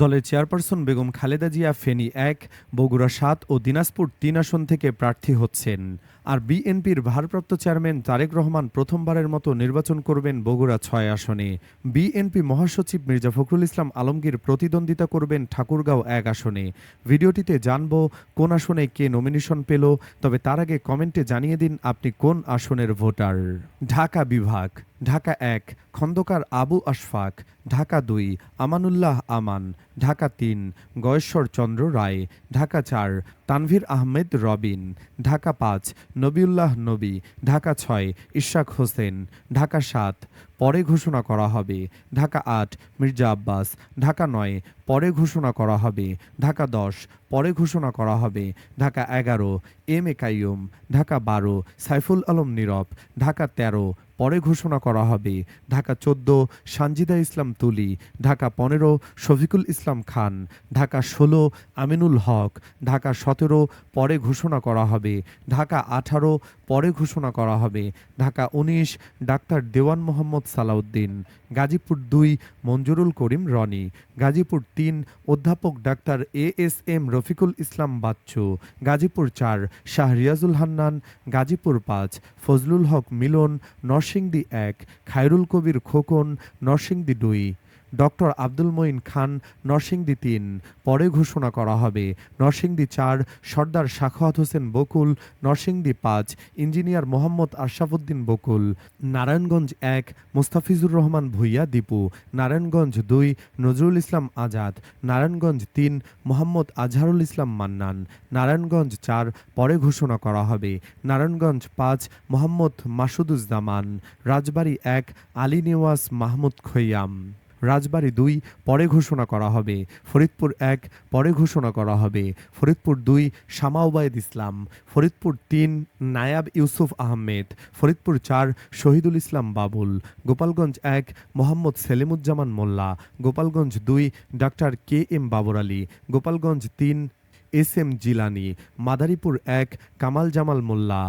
দলের চেয়ারপারসন বেগম খালেদা জিয়া ফেনী এক, বগুড়া সাত ও দিনাজপুর তিন আসন থেকে প্রার্থী হচ্ছেন। আর বিএনপির ভারপ্রাপ্ত চেয়ারম্যান তারেক রহমান প্রথমবারের মতো নির্বাচন করবেন বগুড়া ছয় আসনে। বিএনপি মহাসচিব মির্জা ফখরুল ইসলাম আলমগীর প্রতিদ্বন্দ্বিতা করবেন ঠাকুরগাঁও এক আসনে। ভিডিওটিতে জানব কোন আসনে কে নমিনেশন পেল, তবে তার আগে কমেন্টে জানিয়ে দিন আপনি কোন আসনের ভোটার। ঢাকা বিভাগ ঢাকা এক, খন্দকার আবু আশফাক, ঢাকা দুই, আমানুল্লাহ আমান, ঢাকা তিন গয়েশ্বর চন্দ্র রায়, ঢাকা চার তানভীর আহমেদ, রবিন। ঢাকা পাঁচ, নবিউল্লাহ নবী। ঢাকা ছয়, ইশাক হোসেন। ঢাকা সাত, পরে ঘোষণা করা হবে। ঢাকা আট, মির্জা আব্বাস। ঢাকা নয়, পরে ঘোষণা করা হবে। ঢাকা দশ, পরে ঘোষণা করা হবে। ঢাকা এগারো, এম এ কাইয়ুম। ঢাকা বারো, সাইফুল আলম নীরব। ঢাকা তেরো, পরে ঘোষণা করা হবে। ঢাকা চোদ্দ, সানজিদা ইসলাম তুলি। ঢাকা পনেরো, শফিকুল ইসলাম খান। ঢাকা ষোলো, আমিনুল হক। ঢাকা সতেরো পরে ঘোষণা করা হবে। ঢাকা আঠারো পরে ঘোষণা করা হবে। ঢাকা উনিশ, ডাক্তার দেওয়ান মোহাম্মদ সালাউদ্দিন। গাজীপুর দুই, মঞ্জুরুল করিম রনি। গাজীপুর তিন, অধ্যাপক doctor A S M Rafiqul Islam Bachchu. Gazipur চার, শাহ রিয়াজুল হান্নান। গাজীপুর পাঁচ, ফজলুল হক মিলন। নরসিংদী এক, খায়রুল কবির খোকন। নরসিংদী দুই। ডক্টর আব্দুল মঈন খান নরসিংদী তিন। পরে ঘোষণা করা হবে। নরসিংদী চার, সর্দার শাখাওয়াত হোসেন বকুল। নরসিংদী পাঁচ, ইঞ্জিনিয়ার মোহাম্মদ আশরাফুদ্দিন বকুল। নারায়ণগঞ্জ এক, মুস্তাফিজুর রহমান ভুইয়া দীপু। নারায়ণগঞ্জ দুই, নজরুল ইসলাম আজাদ। নারায়ণগঞ্জ তিন, মোহাম্মদ আজহারুল ইসলাম মান্নান। নারায়ণগঞ্জ চার, পরে ঘোষণা করা হবে। নারায়ণগঞ্জ পাঁচ, মোহাম্মদ মাসুদুজ্জামান। রাজবাড়ী এক, আলী নেওয়াজ মাহমুদ খৈয়াম। রাজবাড়ী দুই, পরে ঘোষণা করা হবে। ফরিদপুর এক, পরে ঘোষণা করা হবে। ফরিদপুর দুই, শামা ওবায়দ ইসলাম। ফরিদপুর তিন, নায়াব ইউসুফ আহমেদ। ফরিদপুর চার, শহীদুল ইসলাম বাবুল। গোপালগঞ্জ এক, মোহাম্মদ সেলিমুজ্জামান মোল্লা। গোপালগঞ্জ দুই, doctor K M Babar Ali. Gopalganj তিন, এস এম জিলানি। মাদারীপুর এক, কামাল জামাল মোল্লা।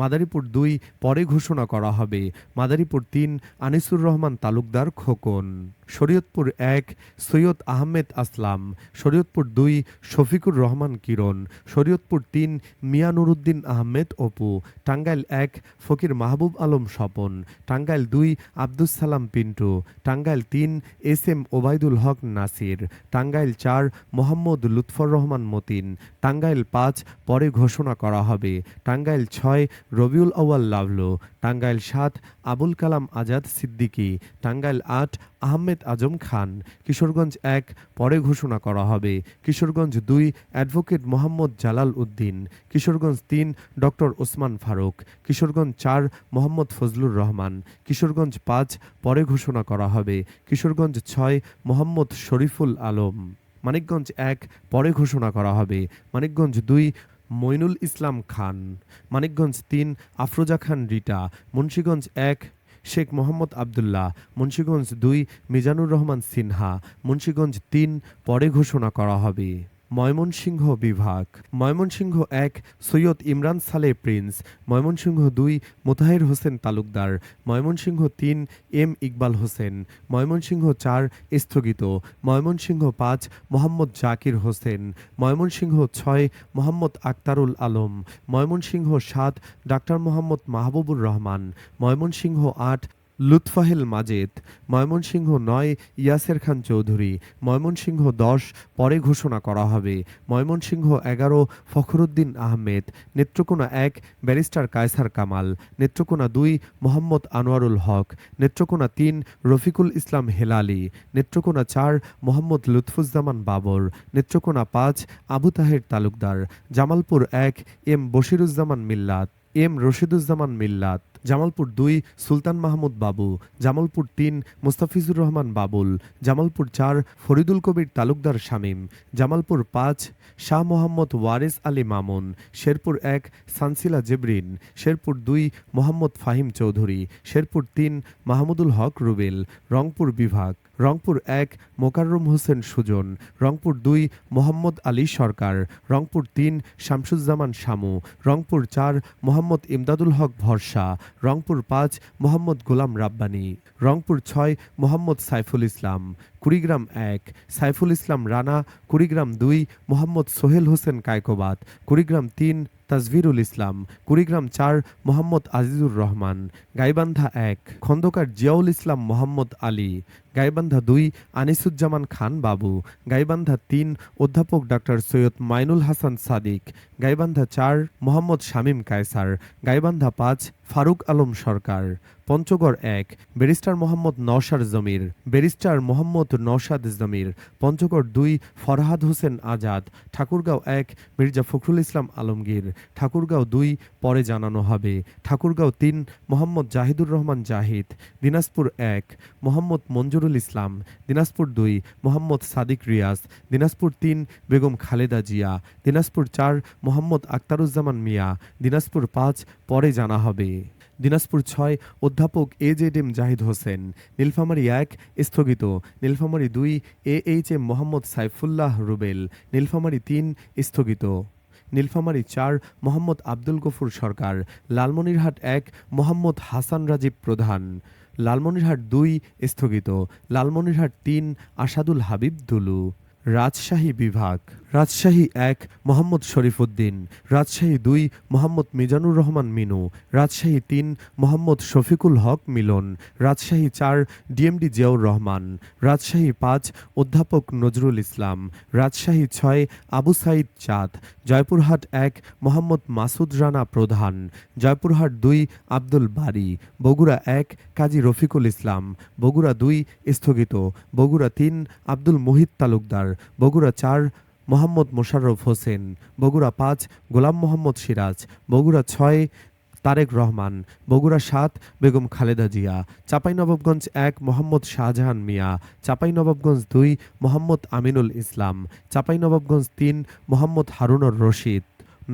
মাদারীপুর দুই পরে ঘোষণা করা হবে। মাদারীপুর তিন, আনিসুর রহমান তালুকদার খোকন। শরীয়তপুর এক, সৈয়দ আহমেদ আসলাম। শরীয়তপুর দুই, শফিকুর রহমান কিরণ। শরীয়তপুর তিন মিয়া নুরুদ্দিন আহমেদ অপু। টাঙ্গাইল এক, ফকির মাহবুব আলম স্বপন। টাঙ্গাইল দুই, আব্দুস সালাম পিন্টু। টাঙ্গাইল তিন, এস এম ওবায়দুল হক নাসির। টাঙ্গাইল চার, মোহাম্মদ লুৎফর রহমান মতিন। টাঙ্গাইল পাঁচ, পরে ঘোষণা করা হবে। টাঙ্গাইল ছয় রবিউল আউয়াল লাভলু, টাঙ্গাইল সাত, আবুল কালাম আজাদ সিদ্দিকী, টাঙ্গাইল আট, আহমেদ আজম খান। কিশোরগঞ্জ এক, পরে ঘোষণা করা হবে। কিশোরগঞ্জ দুই, অ্যাডভোকেট মোহাম্মদ জালাল উদ্দিন। কিশোরগঞ্জ তিন, ডক্টর ওসমান ফারুক। কিশোরগঞ্জ চার, মোহাম্মদ ফজলুর রহমান। কিশোরগঞ্জ পাঁচ, পরে ঘোষণা করা হবে। কিশোরগঞ্জ ছয়, মোহাম্মদ শরীফুল আলম। মানিকগঞ্জ এক, পরে ঘোষণা করা হবে। মানিকগঞ্জ দুই মইনুল ইসলাম খান, মানিকগঞ্জ তিন, আফরোজা খান রিটা, মুন্সীগঞ্জ এক, শেখ মোহাম্মদ আবদুল্লাহ, মুন্সীগঞ্জ দুই, মিজানুর রহমান সিনহা, মুন্সীগঞ্জ তিন, পরে ঘোষণা করা হবে। ময়মনসিংহ বিভাগ। ময়মনসিংহ এক, সৈয়দ ইমরান সালে প্রিন্স। ময়মনসিংহ দুই, মোতাহের হোসেন তালুকদার। ময়মনসিংহ তিন, এম ইকবাল হোসেন। ময়মনসিংহ চার, স্থগিত। ময়মনসিংহ পাঁচ, মোহাম্মদ জাকির হোসেন। ময়মনসিংহ ছয়, মোহাম্মদ আক্তারুল আলম। ময়মনসিংহ সাত, ডাক্তার মোহাম্মদ মাহবুবুর রহমান। ময়মনসিংহ আট লুৎফাহেল মাজেদ, ময়মনসিংহ নয়, ইয়াসের খান চৌধুরী, ময়মনসিংহ দশ, পরে ঘোষণা করা হবে। ময়মনসিংহ এগারো, ফখরুদ্দিন আহমেদ, নেত্রকোনা এক, ব্যারিস্টার কায়সার কামাল, নেত্রকোনা দুই, মোহাম্মদ আনোয়ারুল হক, নেত্রকোনা তিন, রফিকুল ইসলাম হেলালি, নেত্রকোনা চার, মোহাম্মদ লুৎফুজ্জামান বাবর, নেত্রকোনা পাঁচ, আবু তাহের তালুকদার, জামালপুর এক, এম বশিরুজ্জামান মিল্লাত, এম রশিদুজ্জামান মিল্লাত। জামালপুর দুই সুলতান মাহমুদ বাবু, জামালপুর তিন মুস্তাফিজুর রহমান বাবুল, জামালপুর চার ফরিদুল কবির তালুকদার শামীম, জামালপুর পাঁচ শাহ মোহাম্মদ ওয়ারেস আলী মামুন, শেরপুর এক সানসিলা জেবরিন, শেরপুর দুই মোহাম্মদ ফাহিম চৌধুরী, শেরপুর তিন মাহমুদুল হক রুবেল, রংপুর বিভাগ। রংপুর এক, মোকাররম হোসেন সুজন। রংপুর দুই, মোহাম্মদ আলী সরকার। রংপুর তিন, শামসুজ্জামান শামু। রংপুর চার, মোহাম্মদ ইমদাদুল হক ভরসা। রংপুর পাঁচ, মোহাম্মদ গোলাম রাব্বানি। রংপুর ছয়, মোহাম্মদ সাইফুল ইসলাম। কুড়িগ্রাম এক, সাইফুল ইসলাম রানা। কুড়িগ্রাম দুই, মোহাম্মদ সোহেল হোসেন কায়কোবাদ। কুড়িগ্রাম তিন, তাজভিরুল ইসলাম। কুড়িগ্রাম চার, মোহাম্মদ আজিজুর রহমান। গাইবান্ধা এক, খন্দকার জিয়াউল ইসলাম মোহাম্মদ আলী। গাইবান্ধা দুই আনিসুজ্জামান খান বাবু, গাইবান্ধা তিন অধ্যাপক ডাক্তার সৈয়দ মাইনুল হাসান সাদিক, গাইবান্ধা চার মোহাম্মদ শামীম কায়সার, গাইবান্ধা পাঁচ ফারুক আলম সরকার, পঞ্চগড় এক ব্যারিস্টার মোহাম্মদ নওশার জমির, ব্যারিস্টার মোহাম্মদ নওশাদ জমির, পঞ্চগড় দুই ফরহাদ হোসেন আজাদ, ঠাকুরগাঁও এক মির্জা ফখরুল ইসলাম আলমগীর, ঠাকুরগাঁও দুই পরে জানানো হবে, ঠাকুরগাঁও তিন মোহাম্মদ জাহিদুর রহমান জাহিদ, দিনাজপুর এক মোহাম্মদ মঞ্জুরুল ইসলাম, দিনাজপুর দুই মোহাম্মদ সাদিক রিয়াজ, দিনাজপুর তিন বেগম খালেদা জিয়া, দিনাজপুর চার মোহাম্মদ আক্তারুজ্জামান মিয়া, দিনাজপুর পাঁচ পরে জানা হবে। দিনাজপুর ছয় অধ্যাপক A Z M Zahid Hossain, Nilphamari এক স্থগিত, নীলফামারী দুই A H M Mohammad Saifullah Rubel, Nilphamari তিন স্থগিত। নীলফামারী চার মোহাম্মদ আব্দুল গফুর সরকার, লালমনিরহাট এক মোহাম্মদ হাসান রাজীব প্রধান। লালমনিরহাট দুই স্থগিত। লালমনিরহাট তিন আসাদুল হাবিব দুলু। রাজশাহী বিভাগ। রাজশাহী এক, মোহাম্মদ শরীফুদ্দিন। রাজশাহী দুই, মোহাম্মদ মিজানুর রহমান মিনু। রাজশাহী তিন, মোহাম্মদ শফিকুল হক মিলন। রাজশাহী চার, ডিএমডি জিয়াউর রহমান। রাজশাহী পাঁচ, অধ্যাপক নজরুল ইসলাম। রাজশাহী ছয়, আবু সাইদ চাঁদ। জয়পুরহাট এক, মোহাম্মদ মাসুদ রানা প্রধান। জয়পুরহাট দুই, আব্দুল বারি। বগুড়া এক, কাজী রফিকুল ইসলাম। বগুড়া দুই, স্থগিত। বগুড়া তিন, আব্দুল মোহিত তালুকদার। বগুড়া চার মোহাম্মদ মোশাররফ হোসেন, বগুড়া পাঁচ গোলাম মোহাম্মদ সিরাজ, বগুড়া ছয় তারেক রহমান, বগুড়া সাত বেগম খালেদা জিয়া, চাঁপাইনবাবগঞ্জ এক মোহাম্মদ শাহজাহান মিয়া, চাঁপাইনবাবগঞ্জ দুই মোহাম্মদ আমিনুল ইসলাম, চাঁপাইনবাবগঞ্জ তিন মোহাম্মদ হারুনর রশিদ,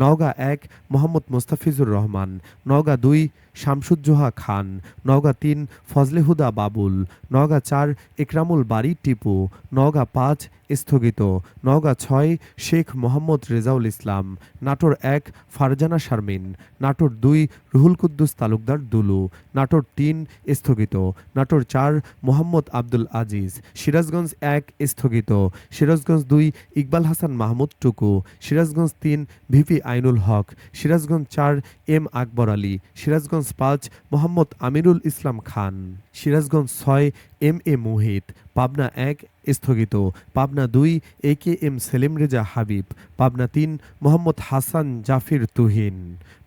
নওগাঁ এক মোহাম্মদ মোস্তাফিজুর রহমান, নওগাঁ দুই শামসুজ্জোহা খান, নওগাঁ তিন ফজলেহুদা বাবুল, নওগাঁ চার ইকরামুল বাড়ি টিপু, নওগাঁ পাঁচ স্থগিত। নওগাঁ ছয়, শেখ মোহাম্মদ রেজাউল ইসলাম। নাটোর এক, ফারজানা শারমিন। নাটোর দুই, রুহুল কুদ্দুস তালুকদার দুলু। নাটোর তিন, স্থগিত। নাটোর চার, মোহাম্মদ আব্দুল আজিজ। সিরাজগঞ্জ এক, স্থগিত। সিরাজগঞ্জ দুই, ইকবাল হাসান মাহমুদ টুকু। সিরাজগঞ্জ তিন, ভিপি আইনুল হক। সিরাজগঞ্জ চার, এম আকবর আলী। সিরাজগঞ্জ পাঁচ, মোহাম্মদ আমিরুল ইসলাম খান। সিরাজগঞ্জ ছয় এম এ মুহিত, পাবনা এক স্থগিত, পাবনা দুই A K M Selim Reza Habib, Pabna তিন মোহাম্মদ হাসান জাফির তুহিন,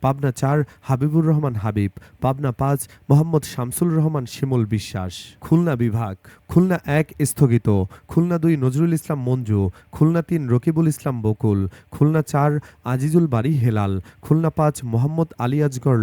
পাবনা চার হাবিবুর রহমান হাবিব, পাবনা পাঁচ মোহাম্মদ শামসুল রহমান শিমুল বিশ্বাস। খুলনা বিভাগ, খুলনা এক স্থগিত, খুলনা দুই নজরুল ইসলাম মঞ্জু, খুলনা তিন রকিবুল ইসলাম বকুল, খুলনা চার আজিজুল বাড়ি হেলাল, খুলনা পাঁচ মোহাম্মদ আলী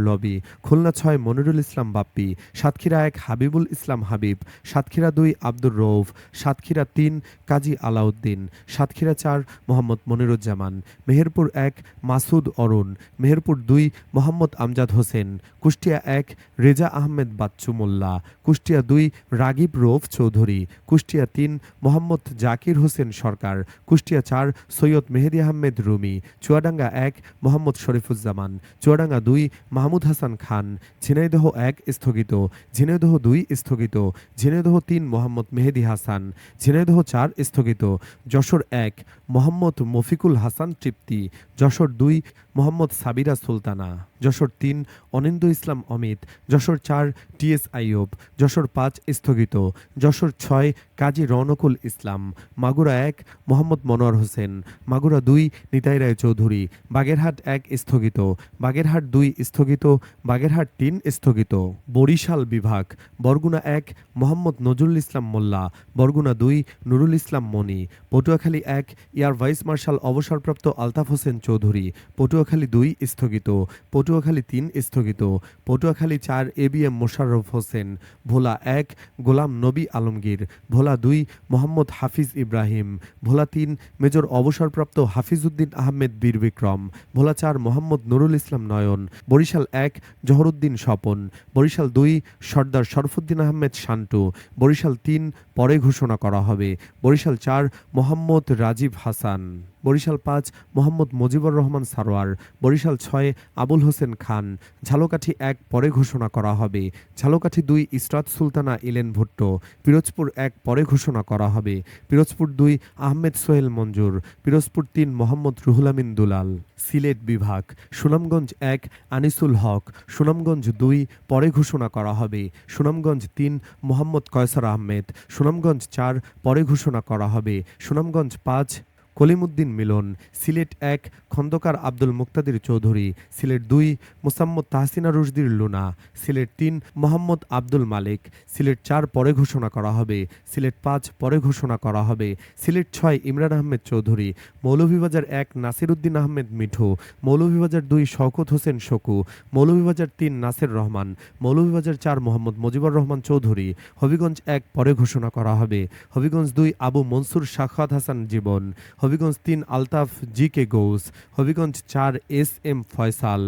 লবি, খুলনা ছয় মনিরুল ইসলাম বাপ্পি, সাতক্ষীরা এক হাবিবুল ইসলাম হাবিব, সাতক্ষীরা দুই আব্দুর রৌফ সাতক্ষীরা তিন কাজী আলাউদ্দিন, সাতক্ষীরা চার মোহাম্মদ মনিরুজ্জামান, মেহেরপুর এক মাসুদ অরুণ, মেহেরপুর দুই মোহাম্মদ আমজাদ হোসেন, কুষ্টিয়া এক রেজা আহমেদ বাচ্চু মোল্লা, কুষ্টিয়া দুই রাগিব রৌফ চৌধুরী, কুষ্টিয়া তিন মোহাম্মদ জাকির হোসেন সরকার, কুষ্টিয়া চার সৈয়দ মেহেদি আহমেদ রুমি, চুয়াডাঙ্গা এক মোহাম্মদ শরীফুজ্জামান, চুয়াডাঙ্গা দুই মাহমুদ হাসান খান, ঝিনাইদহ এক স্থগিত, ঝিনাইদহ দুই স্থগিত। ঝিনেদহ তিন, মোহাম্মদ মেহেদি হাসান। ঝিনাইদহ চার, স্থগিত। যশোর এক, মোহাম্মদ মফিকুল হাসান তৃপ্তি। যশোর দুই মোহাম্মদ সাবিরা সুলতানা, যশোর তিন অনিন্দ ইসলাম অমিত, যশোর চার টিএস আইয়ুব, যশোর পাঁচ স্থগিত, যশোর ছয় কাজী রনকুল ইসলাম, মাগুরা এক মোহাম্মদ মনোয়ার হোসেন, মাগুরা দুই নিতাই রায় চৌধুরী, বাগেরহাট এক স্থগিত, বাগেরহাট দুই স্থগিত, বাগেরহাট তিন স্থগিত। বরিশাল বিভাগ, বরগুনা এক মোহাম্মদ নজরুল ইসলাম মোল্লা, বরগুনা দুই নুরুল ইসলাম মনি, পটুয়াখালী এক এয়ার ভাইস মার্শাল অবসরপ্রাপ্ত আলতাফ হোসেন চৌধুরী পটুয়া পটুয়াখালী দুই স্থগিত, পটুয়াখালী তিন স্থগিত, পটুয়াখালী চার A B M Mosharraf Hossain, Bhola এক গোলাম নবী আলমগীর, ভোলা দুই মোহাম্মদ হাফিজ ইব্রাহিম, ভোলা তিন মেজর অবসরপ্রাপ্ত হাফিজউদ্দিন আহমেদ বীর বিক্রম, ভোলা চার মোহাম্মদ নুরুল ইসলাম নয়ন, বরিশাল এক জহরুদ্দিন স্বপন, বরিশাল দুই সর্দার শরফুদ্দিন আহমেদ শান্টু, বরিশাল তিন পরে ঘোষণা করা হবে, বরিশাল চার মোহাম্মদ রাজীব হাসান। বরিশাল পাঁচ, মোহাম্মদ মুজিবুর রহমান সারোয়ার, বরিশাল ছয়, আবুল হোসেন খান। ঝালকাঠি এক, পরে ঘোষণা করা হবে। ঝালকাঠি দুই, ইসরাত সুলতানা ইলেন ভুট্টো। পিরোজপুর এক, পরে ঘোষণা করা হবে। পিরোজপুর দুই, আহমেদ সোহেল মঞ্জুর। পিরোজপুর তিন, মোহাম্মদ রুহুল আমিন দুলাল। সিলেট বিভাগ। সুনামগঞ্জ এক, আনিসুল হক। সুনামগঞ্জ দুই, পরে ঘোষণা করা হবে। সুনামগঞ্জ তিন, মোহাম্মদ কয়সার আহমেদ। সুনামগঞ্জ চার, পরে ঘোষণা করা হবে। সুনামগঞ্জ পাঁচ কলিমুদ্দিন মিলন, সিলেট এক, খন্দকার আব্দুল মুক্তাদির চৌধুরী, সিলেট দুই, মোসাম্মদ তাহসিনা রুশদির লুনা, সিলেট তিন, মোহাম্মদ আব্দুল মালিক, সিলেট চার পরে ঘোষণা করা হবে, সিলেট পাঁচ পরে ঘোষণা করা হবে, সিলেট ছয় ইমরান আহমেদ চৌধুরী, মৌলভীবাজার এক নাসিরুদ্দিন আহমেদ মিঠু, মৌলভীবাজার দুই শওকত হোসেন শকু, মৌলভীবাজার তিন নাসির রহমান, মৌলভীবাজার চার মোহাম্মদ মুজিবুর রহমান চৌধুরী, হবিগঞ্জ এক পরে ঘোষণা করা হবে, হবিগঞ্জ দুই আবু মনসুর শাখাত হাসান জীবন হবিগঞ্জ তিন আলতাফ জি কে গৌস, হবিগঞ্জ চার এস এম ফয়সাল।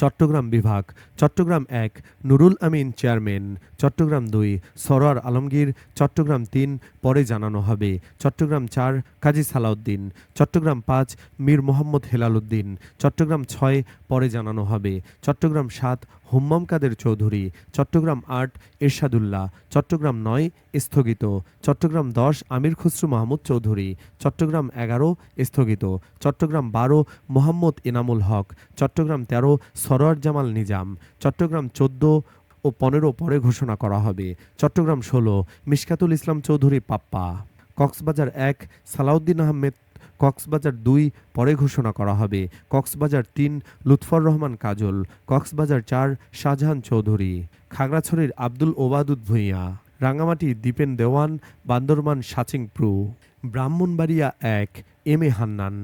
চট্টগ্রাম বিভাগ, চট্টগ্রাম এক, নুরুল আমিন চেয়ারম্যান। চট্টগ্রাম দুই, সরোয়ার আলমগীর। চট্টগ্রাম তিন, পরে জানানো হবে। চট্টগ্রাম চার, কাজী সালাউদ্দিন। চট্টগ্রাম পাঁচ, মীর মোহাম্মদ হেলাল উদ্দিন। চট্টগ্রাম ছয়, পরে জানানো হবে। চট্টগ্রাম সাত হুম্মাম কাদের চৌধুরী, চট্টগ্রাম আট, এরশাদুল্লাহ, চট্টগ্রাম নয়, স্থগিত, চট্টগ্রাম দশ, আমির খুসরু মাহমুদ চৌধুরী, চট্টগ্রাম এগারো, স্থগিত, চট্টগ্রাম বারো, মোহাম্মদ এনামুল হক, চট্টগ্রাম তেরো, সরোয়ার জামাল নিজাম, চট্টগ্রাম চোদ্দ ও পনেরো পরে ঘোষণা করা হবে, চট্টগ্রাম ষোলো, মিশকাতুল ইসলাম চৌধুরী পাপ্পা, কক্সবাজার এক, সালাউদ্দিন আহমেদ কক্সবাজার দুই, পরে ঘোষণা করা হবে। কক্সবাজার তিন, লুৎফর রহমান কাজল। কক্সবাজার চার, শাহজাহান চৌধুরী। খাগড়াছড়ির আব্দুল ওবাদুদ ভূঁইয়া। রাঙামাটি দীপেন দেওয়ান বান্দরমান সাচিং প্রু। ব্রাহ্মণবাড়িয়া এক, এম এ হান্নান।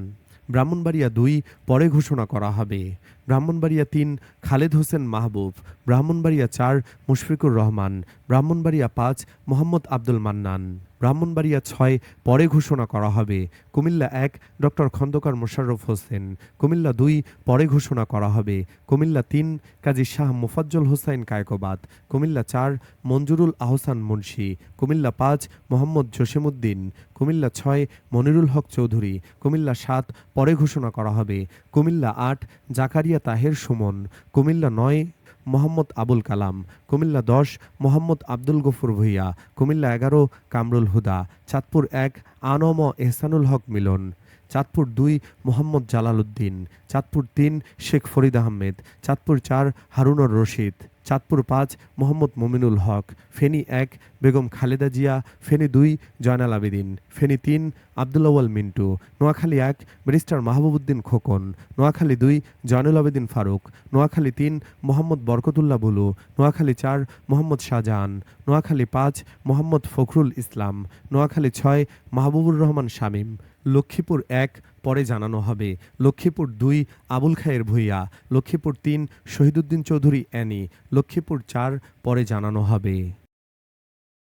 ব্রাহ্মণবাড়িয়া দুই, পরে ঘোষণা করা হবে। ব্রাহ্মণবাড়িয়া তিন, খালেদ হোসেন মাহবুব, ব্রাহ্মণবাড়িয়া চার, মুশফিকুর রহমান, ব্রাহ্মণবাড়িয়া পাঁচ, মোহাম্মদ আব্দুল মান্নান। ব্রাহ্মণবাড়িয়া ছয়, পরে ঘোষণা করা হবে। কুমিল্লা এক, ডক্টর খন্দকার মোশাররফ হোসেন। কুমিল্লা দুই, পরে ঘোষণা করা হবে। কুমিল্লা তিন, কাজী শাহ মোফাজ্জল হোসাইন কায়কোবাদ। কুমিল্লা চার, মঞ্জুরুল আহসান মুন্সি। কুমিল্লা পাঁচ, মোহাম্মদ জসিমুদ্দিন কুমিল্লা ছয়, মনিরুল হক চৌধুরী। কুমিল্লা সাত, পরে ঘোষণা করা হবে। কুমিল্লা আট, জাকারিয়া তাহের সুমন, কুমিল্লা নয় মোহাম্মদ আবুল কালাম, কুমিল্লা দশ মোহাম্মদ আব্দুল গফুর ভুইয়া, কুমিল্লা এগারো কামরুল হুদা, চাঁদপুর এক আনম এহসানুল হক মিলন, চাঁদপুর দুই মোহাম্মদ জালাল উদ্দিন, চাঁদপুর তিন শেখ ফরিদ আহমেদ, চাঁদপুর চার হারুনর রশিদ। চাঁদপুর পাঁচ, মোহাম্মদ মমিনুল হক। ফেনী এক, বেগম খালেদা জিয়া। ফেনী দুই, জয়নাল আবেদিন। ফেনী তিন, আব্দুল আউয়াল মিন্টু। নোয়াখালী এক, ব্যারিস্টার মাহবুবুদ্দিন খোকন। নোয়াখালী দুই, জয়নুল আবেদিন ফারুক। নোয়াখালী তিন, মোহাম্মদ বরকতুল্লাহ বুলু। নোয়াখালী চার, মোহাম্মদ শাহজাহান। নোয়াখালী পাঁচ, মোহাম্মদ ফখরুল ইসলাম। নোয়াখালী ছয়, মাহবুবুর রহমান শামীম। লক্ষ্মীপুর এক, পরে জানানো হবে। লক্ষ্মীপুর দুই, আবুল খায়ের ভূঁইয়া। লক্ষ্মীপুর তিন, শহীদুদ্দিন চৌধুরী অ্যানি লক্ষ্মীপুর চার, পরে জানানো হবে।